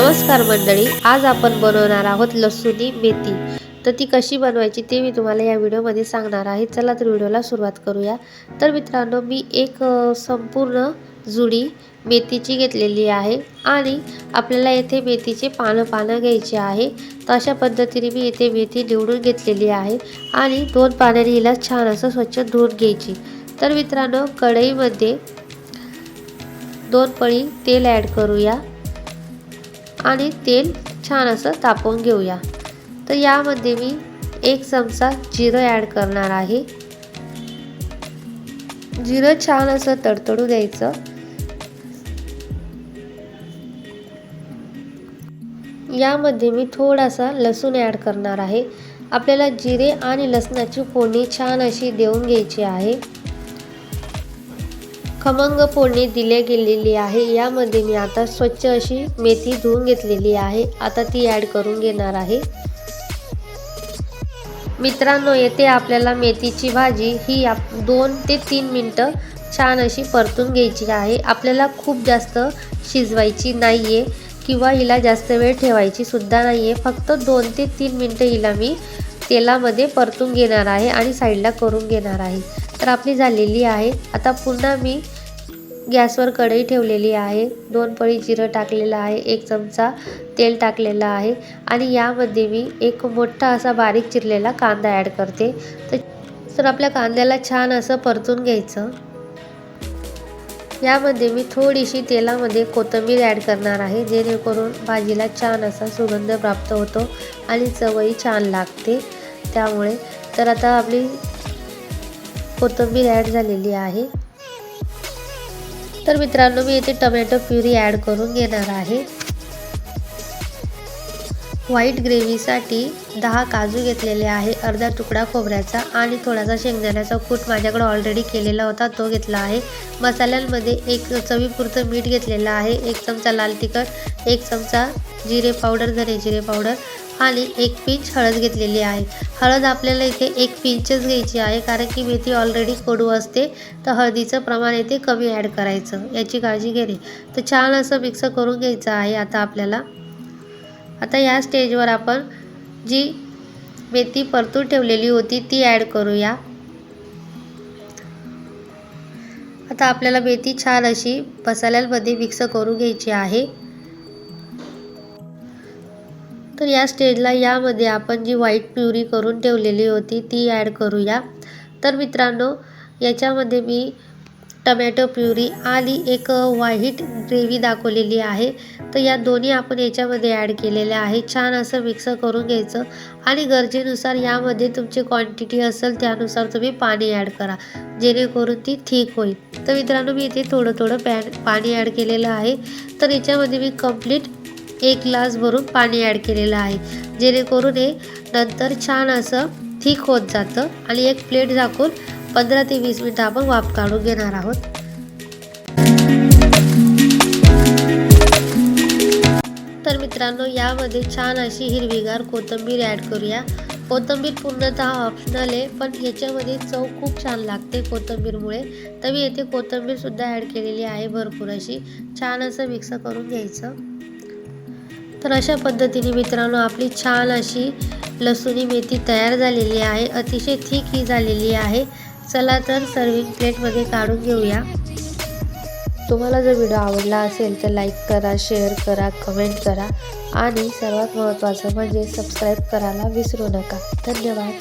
नमस्कार मंडळी आज आपण बनवणार आहोत लसूणी मेथी. तर ती कशी बनवायची ते मी तुम्हाला या व्हिडिओमध्ये सांगणार आहे. चला तर व्हिडिओला सुरुवात करूया. तर मित्रांनो मी एक संपूर्ण जुडी मेथीची घेतलेली आहे आणि आपल्याला येथे मेथीचे पानं पानं घ्यायचे आहे. तर अशा पद्धतीने मी येथे मेथी निवडून घेतलेली आहे आणि दोन पाण्याने हिला छान असं स्वच्छ धुवून घ्यायची. तर मित्रांनो कढईमध्ये दोन पळी तेल ॲड करूया. आणि तेल छान असं तापवून घेऊया. तर यामध्ये मी एक चमचा जिरं ॲड करणार आहे. जिरं छान असं तडतडू द्यायचं. यामध्ये मी थोडासा लसूण ॲड करणार आहे. आपल्याला जिरे आणि लसणाची फोडणी छान अशी देऊन घ्यायची आहे. खमंग फोडणी दिले गेलेली आहे. यामध्ये मी आता स्वच्छ अशी मेथी धुवून घेतलेली आहे. आता ती ॲड करून घेणार आहे. मित्रांनो येथे आपल्याला मेथीची भाजी ही आप दोन ते तीन मिनटं छान अशी परतून घ्यायची आहे. आपल्याला खूप जास्त शिजवायची नाही आहे किंवा हिला जास्त वेळ ठेवायची सुद्धा नाही आहे फक्त दोन ते तीन मिनटं हिला मी तेलामध्ये परतून घेणार आहे आणि साईडला करून घेणार आहे. तर आपली झालेली आहे. आता पुन्हा मी गॅसवर कढई ठेवलेली आहे. दोन पळी जिरं टाकलेलं आहे. एक चमचा तेल टाकलेलं आहे. आणि यामध्ये मी एक मोठा असा बारीक चिरलेला कांदा ॲड करते. तर तर आपल्या कांद्याला छान असं परतून घ्यायचं. यामध्ये मी थोडीशी तेलामध्ये कोथिंबीर ॲड करणार आहे. जेणेकरून भाजीला छान असा सुगंध प्राप्त होतो आणि चवही छान लागते. त्यामुळे तर आता आपली कोथिंबीर ॲड झालेली आहे. तर मित्रांनो मी येथे टमॅटो प्युरी ॲड करून घेणार आहे. व्हाईट ग्रेव्हीसाठी दहा काजू घेतलेले आहे अर्धा तुकडा खोबऱ्याचा आणि थोडासा शेंगदाण्याचा कूट माझ्याकडे ऑलरेडी केलेला होता तो घेतला आहे. मसाल्यांमध्ये एक चवीपुरतं मीठ घेतलेलं आहे एक चमचा लाल तिखट एक चमचा जिरे पावडर धने जिरे पावडर आणि एक पिंच हळद घेतलेली आहे. हळद आपल्याला इथे एक पिंचच घ्यायची आहे कारण की मेथी ऑलरेडी कोडू असते तर हळदीचं प्रमाण इथे कमी ॲड करायचं याची काळजी घेणे. तर छान असं मिक्स करून घ्यायचं आहे आता आपल्याला. आता या स्टेजवर आपण जी मेथी परतून ठेवलेली होती ती ॲड करूया. आता आपल्याला मेथी छान अशी मसाल्यांमध्ये मिक्स करून घ्यायची आहे. तर या स्टेजला यामध्ये आपण जी व्हाईट प्युरी करून ठेवलेली होती ती ॲड करूया. तर मित्रांनो याच्यामध्ये मी टमॅटो प्युरी आणि एक व्हाईट ग्रेव्ही दाखवलेली आहे. तर या दोन्ही आपण याच्यामध्ये ॲड केलेल्या आहे छान असं मिक्स करून घ्यायचं आणि गरजेनुसार यामध्ये तुमची क्वांटिटी असेल त्यानुसार तुम्ही पाणी ॲड करा. जेणेकरून ती ठीक होईल. तर मित्रांनो मी इथे थोडं थोडं पॅन पाणी ॲड केलेलं आहे. तर याच्यामध्ये मी कंप्लीट एक ग्लास भरून पाणी ॲड केलेलं आहे. जेणेकरून हे नंतर छान असं थिक होत जातं आणि एक प्लेट झाकून पंधरा ते वीस मिनटं आपण वाफ काढून घेणार आहोत. तर मित्रांनो यामध्ये छान अशी हिरवीगार कोथिंबीर ॲड करूया. कोथिंबीर पूर्णतः ऑप्शनल आहे पण याच्यामध्ये चव खूप छान लागते कोथिंबीरमुळे. तर मी येथे कोथिंबीरसुद्धा ॲड केलेली आहे भरपूर अशी. छान असं मिक्स करून घ्यायचं. तर अशा पद्धतीने मित्रांनो आपली छान अशी लसुणी मेथी तयार झालेली आहे. अतिशय थिक ही झालेली आहे. चला तर सर्विंग प्लेटमध्ये काढून घेऊया. तुम्हाला जर व्हिडिओ आवडला असेल तर लाईक करा शेअर करा कमेंट करा. आणि सर्वात महत्त्वाचं म्हणजे सबस्क्राईब करायला विसरू नका. धन्यवाद.